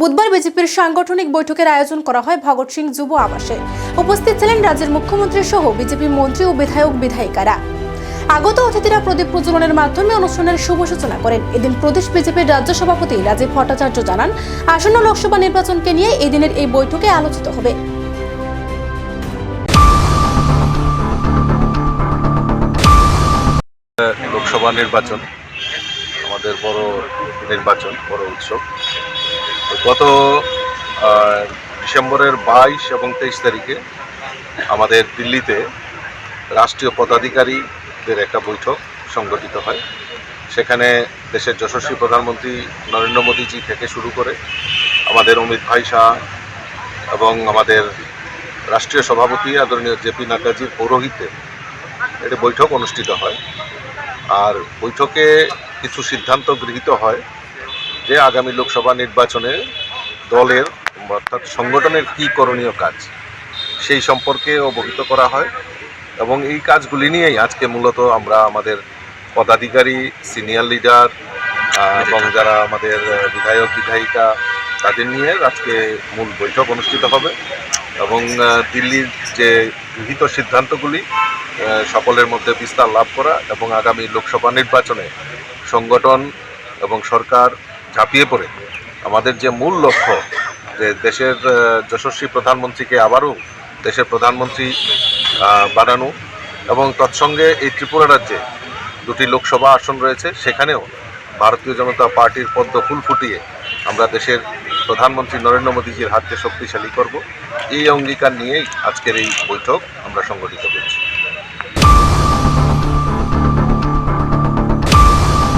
বুধবার বিজেপির সাংগঠনিক বৈঠকের আয়োজন করা হয় ভগৎ সিং যুব আবাসে। উপস্থিত ছিলেন রাজ্যের মুখ্যমন্ত্রী সহ বিজেপি মন্ত্রী ও বিধায়ক বিধায়িকারা। আগত অতিথিরা প্রদীপ প্রজ্বলনের মাধ্যমে অনুষ্ঠানের শুভ সূচনা করেন। এদিন প্রদেশ বিজেপির রাজ্য সভাপতি রাজীব ভট্টাচার্য জানান, আসন্ন লোকসভা নির্বাচনকে নিয়ে এই দিনের এই বৈঠকে আলোচিত হবে। লোকসভা নির্বাচন, আমাদের বড় নির্বাচন, বড় উৎসব। গত ডিসেম্বরের বাইশ এবং তেইশ তারিখে আমাদের দিল্লিতে রাষ্ট্রীয় পদাধিকারীদের একটা বৈঠক সংগঠিত হয়। সেখানে দেশের যশস্বী প্রধানমন্ত্রী নরেন্দ্র মোদীজি থেকে শুরু করে আমাদের অমিত ভাই শাহ এবং আমাদের রাষ্ট্রীয় সভাপতি আদরণীয় জেপি নাড্ডাজির পৌরোহিত্যে একটি বৈঠক অনুষ্ঠিত হয়। আর বৈঠকে কিছু সিদ্ধান্ত গৃহীত হয়। যে আগামী লোকসভা নির্বাচনে দলের অর্থাৎ সংগঠনের কী করণীয় কাজ, সেই সম্পর্কে অবহিত করা হয় এবং এই কাজগুলি নিয়েই আজকে মূলত আমরা আমাদের পদাধিকারী, সিনিয়র লিডার এবং যারা আমাদের বিধায়ক, বিধায়িকা, তাদের নিয়ে আজকে মূল বৈঠক অনুষ্ঠিত হবে এবং দিল্লির যে গৃহীত সিদ্ধান্তগুলি সকলের মধ্যে বিস্তার লাভ করা এবং আগামী লোকসভা নির্বাচনে সংগঠন এবং সরকার ঝাঁপিয়ে পড়ে। আমাদের যে মূল লক্ষ্য যে দেশের যশস্বী প্রধানমন্ত্রীকে আবারও দেশের প্রধানমন্ত্রী বানানো এবং তৎসঙ্গে এই ত্রিপুরা রাজ্যে দুটি লোকসভা আসন রয়েছে, সেখানেও ভারতীয় জনতা পার্টির পদ্ম ফুল ফুটিয়ে আমরা দেশের প্রধানমন্ত্রী নরেন্দ্র মোদীজির হাতকে শক্তিশালী করব। এই অঙ্গীকার নিয়েই আজকের এই বৈঠক আমরা সংগঠিত করছি।